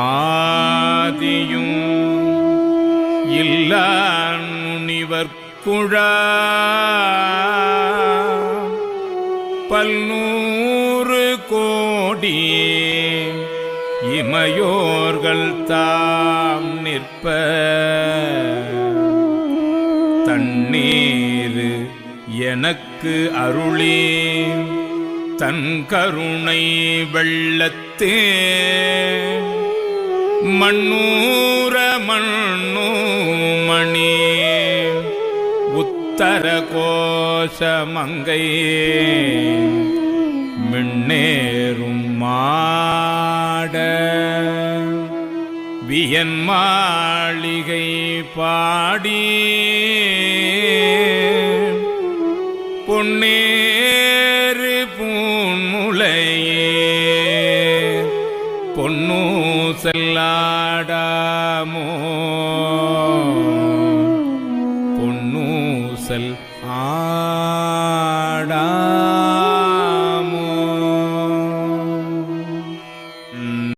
ஆதியும் இல்லான் முனிவர் குழா. பல்நூறு கோடி இமையோர்கள் தாம் நிற்ப. தண்ணீர் எனக்கு அருளே. தன் கருணை வெள்ளத்தே. மண்ணூர மண்ணு மணி உத்தர கோஷமங்கை மின்னேறும் மாட வியன் மாளிகை பாடி பொன்னே பொன்னு செல்லாடாமோ? பொன்னூசல் ஆடா